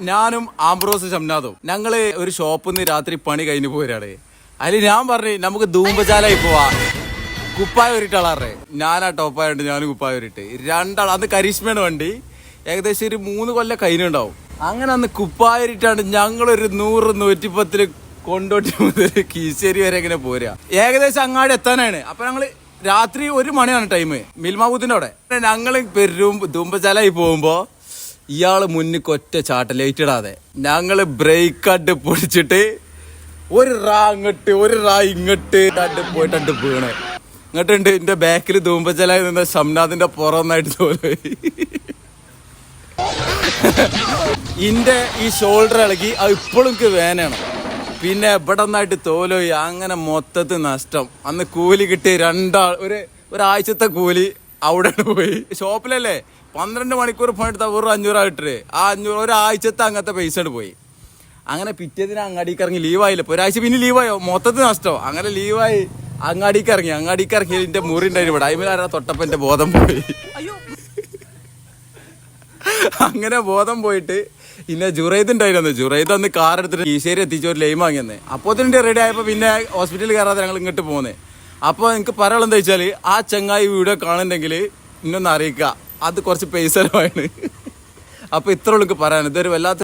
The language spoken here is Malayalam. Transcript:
ഞാനും ആംബ്രോസ് ഷംനാഥും ഞങ്ങൾ ഒരു ഷോപ്പിൽ നിന്ന് രാത്രി പണി കഴിഞ്ഞു പോരാണ് അതിൽ ഞാൻ പറഞ്ഞു നമുക്ക് ധൂമ്പചാലായി പോവാ. കുപ്പായ ഉരുട്ടാളാറേ ഞാനാ ടോപ്പായോണ്ട് ഞാനും കുപ്പായ ഒരിട്ട് രണ്ടാൾ അന്ന് കരീഷ്മയുടെ വണ്ടി. ഏകദേശം ഒരു മൂന്ന് കൊല്ലം കഴിഞ്ഞുണ്ടാവും. അങ്ങനെ അന്ന് കുപ്പായ കുപ്പായരിട്ടാണ് ഞങ്ങളൊരു നൂറ് നൂറ്റിപ്പത്തിൽ കൊണ്ടോട്ടി മുതൽ കീശേരി വരെ ഇങ്ങനെ പോരാ. ഏകദേശം അങ്ങാടി എത്താനാണ്. അപ്പൊ ഞങ്ങൾ രാത്രി ഒരു മണിയാണ് ടൈം മിൽമാബൂത്തിന്റെ അവിടെ. ഞങ്ങൾ പെരും ധൂമ്പചാലായി പോകുമ്പോ ഇയാൾ മുന്നിൽ ഒറ്റ ചാട്ട ലൈറ്റ് ഇടാതെ ബ്രേക്ക് അട്ട് പൊടിച്ചിട്ട് ഒരു റാ അങ്ങട്ട് ഒരു റാ ഇങ്ങട്ട് അട്ട് പോയിട്ട് അട്ട് വീണേ. ഇങ്ങോട്ടുണ്ട് എന്റെ ബാക്കിൽ തൂമ്പച്ചലായി നിന്ന ഷംനാഥിന്റെ പുറന്നായിട്ട് തോന്നി ഇന്റെ ഈ ഷോൾഡർ ഇളകി അത് ഇപ്പോഴും വേനയാണ്. പിന്നെ ഇവിടെ നിന്നായിട്ട് തോലോയി അങ്ങനെ മൊത്തത്തിൽ നഷ്ടം. അന്ന് കൂലി കിട്ടി രണ്ടാൾ ഒരു ഒരാഴ്ചത്തെ കൂലി അവിടെ പോയി. ഷോപ്പിലല്ലേ? പന്ത്രണ്ട് മണിക്കൂർ പോയിട്ട് വെറും അഞ്ഞൂറ് കിട്ടേ ആ അഞ്ഞൂറ് ഒരാഴ്ചത്തെ അങ്ങനത്തെ പൈസ പോയി. അങ്ങനെ പിറ്റേതിന് അങ്ങാടിക്ക് ഇറങ്ങി ലീവായില്ല. ഇപ്പോൾ ഒരാഴ്ച പിന്നെ ലീവായോ? മൊത്തത്തിൽ നഷ്ടമോ അങ്ങനെ ലീവായി അങ്ങാടിക്ക് ഇറങ്ങി അങ്ങാടിക്ക് ഇറങ്ങി എന്റെ മുറി ഉണ്ടായിരുന്നു ഇവിടെ. അതിമേലാരാ തൊട്ടപ്പം എന്റെ ബോധം പോയി. അങ്ങനെ ബോധം പോയിട്ട് പിന്നെ ജുറൈദ് ഉണ്ടായിരുന്നു. ജുറൈദ് അന്ന് കാർ എടുത്തിട്ട് ഈശ്വരി എത്തിച്ച് ഒരു ലൈം വാങ്ങിയെന്ന്. അപ്പോൾ തന്നെ റെഡി ആയപ്പോൾ പിന്നെ ഹോസ്പിറ്റലിൽ കയറാതെ ഞങ്ങൾ ഇങ്ങോട്ട് പോകുന്നത് അപ്പോൾ എനിക്ക് പറയാനുള്ള എന്താ ആ ചങ്ങായി വീഡിയോ കാണുന്നുണ്ടെങ്കിൽ ഇന്നൊന്ന് അറിയിക്കുക. അത് കുറച്ച് പൈസ അപ്പൊ അപ്പോൾ ഇത്ര ഉള്ളു പറയാൻ ഇതൊരു വല്ലാത്ത